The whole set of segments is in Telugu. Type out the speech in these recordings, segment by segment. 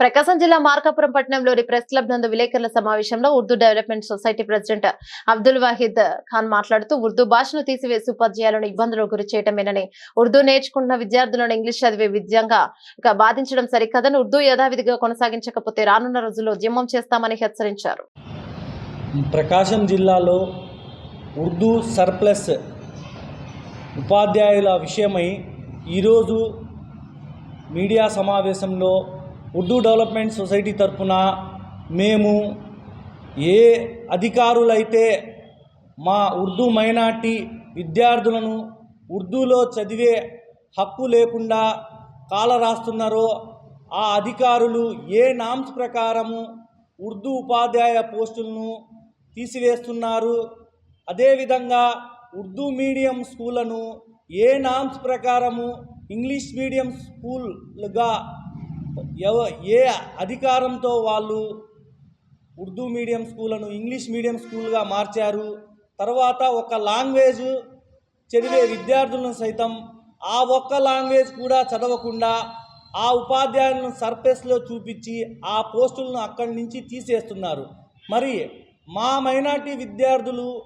ప్రకాశం జిల్లా మార్కాపురం పట్టణంలోని ప్రెస్ క్లబ్ నందు విలేకరుల సమావేశంలో Urdu development society president Abdul Wahid Khan మాట్లాడుతూ ఉర్దూ భాషను తీసివేసి ఉపాధ్యాయులను ఇబ్బందులకు గురి చేయటమేనని ఉర్దూ నేర్చుకుంటున్న విద్యార్థులను ఇంగ్లీష్ చదివే విద్యంగా బాధించడం సరికాదని ఉర్దూ యథావిధిగా కొనసాగించకపోతే రానున్న రోజుల్లో ఉద్యమం చేస్తామని హెచ్చరించారు. ప్రకాశం జిల్లాలో ఉర్దూ సర్ప్లస్ ఉపాధ్యాయుల విషయమై ఈరోజు మీడియా సమావేశంలో ఉర్దూ డెవలప్మెంట్ సొసైటీ తరఫున మేము ఏ అధికారులైతే మా ఉర్దూ మైనార్టీ విద్యార్థులను ఉర్దూలో చదివే హక్కు లేకుండా కాల రాస్తున్నారో ఆ అధికారులు ఏ నామ్స్ ప్రకారము ఉర్దూ ఉపాధ్యాయ పోస్టులను తీసివేస్తున్నారు అదేవిధంగా ఉర్దూ మీడియం స్కూళ్ళను ఏ నామ్స్ ప్రకారము ఇంగ్లీష్ మీడియం స్కూల్గా ఎవ ఏ అధికారంతో వాళ్ళు ఉర్దూ మీడియం స్కూళ్ళను ఇంగ్లీష్ మీడియం స్కూల్గా మార్చారు తర్వాత ఒక లాంగ్వేజ్ చదివే విద్యార్థులను సైతం ఆ ఒక్క లాంగ్వేజ్ కూడా చదవకుండా ఆ ఉపాధ్యాయులను సర్ఫేస్లో చూపించి ఆ పోస్టులను అక్కడి నుంచి తీసేస్తున్నారు. మరి మా మైనార్టీ విద్యార్థులు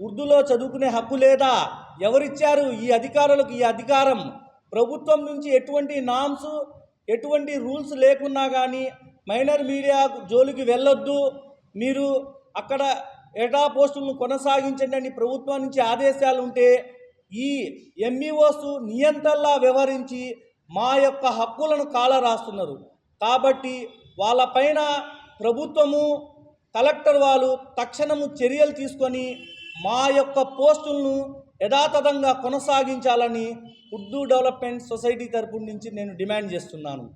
ఉర్దూలో చదువుకునే హక్కు లేదా? ఎవరిచ్చారు ఈ అధికారులకు ఈ అధికారం? ప్రభుత్వం నుంచి ఎటువంటి నామ్స్ ఎటువంటి రూల్స్ లేకున్నా కానీ మైనర్ మీడియా జోలికి వెళ్ళొద్దు. మీరు అక్కడ ఎటా పోస్టులను కొనసాగించండి అని ప్రభుత్వం నుంచి ఆదేశాలు ఉంటే ఈ ఎంఈఓస్ నియంతల్లా వ్యవహరించి మా యొక్క హక్కులను కాలరాస్తున్నారు. కాబట్టి వాళ్ళపైన ప్రభుత్వము కలెక్టర్ వాళ్ళు తక్షణము చర్యలు తీసుకొని మా యొక్క పోస్టులను యథాతథంగా కొనసాగించాలని ఉర్దూ డెవలప్మెంట్ సొసైటీ తరపు నుంచి నేను డిమాండ్ చేస్తున్నాను.